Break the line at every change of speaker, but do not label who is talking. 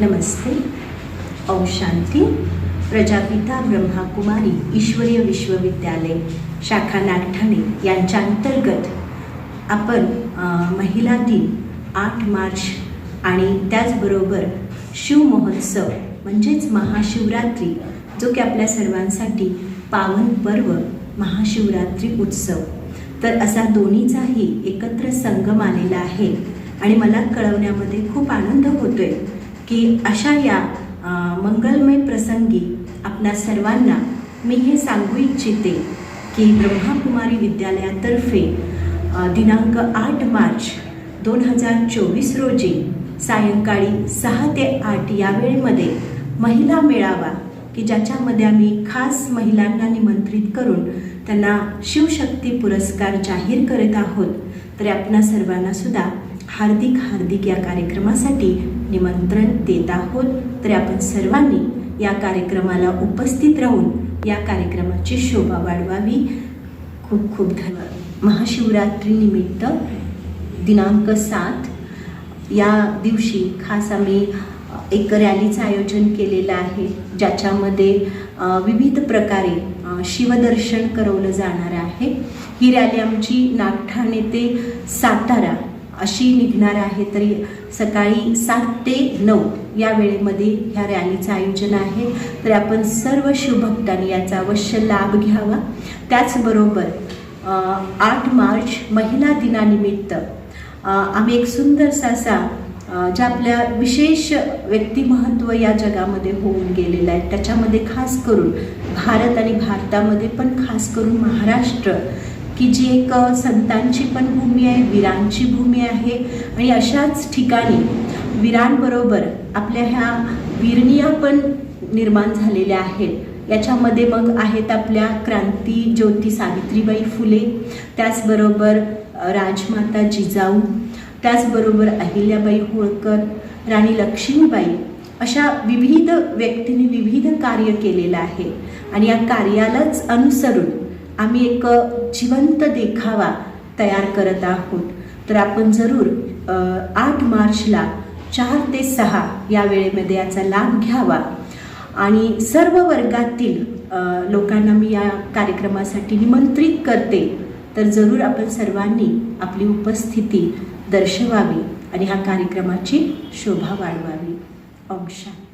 नमस्ते. ओम शांती. प्रजापिता ब्रह्माकुमारी ईश्वरीय विश्वविद्यालय शाखा नागठाणे यांच्या अंतर्गत आपण महिला दिन आठ मार्च आणि त्याचबरोबर शिवमहोत्सव म्हणजेच महाशिवरात्री जो की आपल्या सर्वांसाठी पावन पर्व महाशिवरात्री उत्सव. तर असा दोन्हीचाही एकत्र संगम आलेला आहे आणि मला कळवण्यामध्ये खूप आनंद होतोय. की अशा या मंगलमय प्रसंगी आपणा सर्वांना मी हे सांगू इच्छिते की ब्रह्माकुमारी विद्यालयातर्फे दिनांक आठ मार्च दोन हजार चोवीस रोजी सायंकाळी सहा ते आठ या वेळेमध्ये महिला मेळावा की ज्याच्यामध्ये आम्ही खास महिलांना निमंत्रित करून त्यांना शिवशक्ती पुरस्कार जाहीर करत आहोत. तर आपणा सर्वांना सुद्धा हार्दिक हार्दिक या कार्यक्रमासाठी निमंत्रण देत आहोत. तर आपण सर्वांनी या कार्यक्रमाला उपस्थित राहून या कार्यक्रमाची शोभा वाढवावी. खूप खूप धन्यवाद. महाशिवरात्रीनिमित्त दिनांक सात. या दिवशी खास आम्ही एक रॅलीचं आयोजन केलेलं आहे ज्याच्यामध्ये विविध प्रकारे शिवदर्शन करवलं जाणार आहे. ही रॅली आमची नागठाणे ते सातारा अशी निघणार आहे तरी सकाळी सात ते नऊ या वेळेमध्ये ह्या रॅलीचं आयोजन आहे. तर आपण सर्व शिवभक्तांनी याचा अवश्य लाभ घ्यावा. त्याचबरोबर आठ मार्च महिला दिनानिमित्त आम्ही एक सुंदरसा असा ज्या आपल्या विशेष व्यक्तिमहत्व या जगामध्ये होऊन गेलेलं आहे. त्याच्यामध्ये खास करून भारत आणि भारतामध्ये पण खास करून महाराष्ट्र की जी एक संतांची पण भूमी आहे वीरांची भूमी आहे आणि अशाच ठिकाणी वीरांबरोबर आपल्या ह्या वीरनिया पण निर्माण झालेल्या आहेत. याच्यामध्ये मग आहेत आपल्या क्रांती ज्योती सावित्रीबाई फुले त्याचबरोबर राजमाता जिजाऊ त्याचबरोबर अहिल्याबाई होळकर राणी लक्ष्मीबाई अशा विविध व्यक्तींनी विविध कार्य केलेलं आहे. आणि या कार्यालाच अनुसरून आम्ही एक जिवंत देखावा तयार करत आहोत. तर आपण जरूर आठ मार्चला चार ते सहा या वेळेमध्ये याचा लाभ घ्यावा. आणि सर्व वर्गातील लोकांना मी या कार्यक्रमासाठी निमंत्रित करते. तर जरूर आपण सर्वांनी आपली उपस्थिती दर्शवावी आणि ह्या कार्यक्रमाची शोभा वाढवावी. ओम शांती.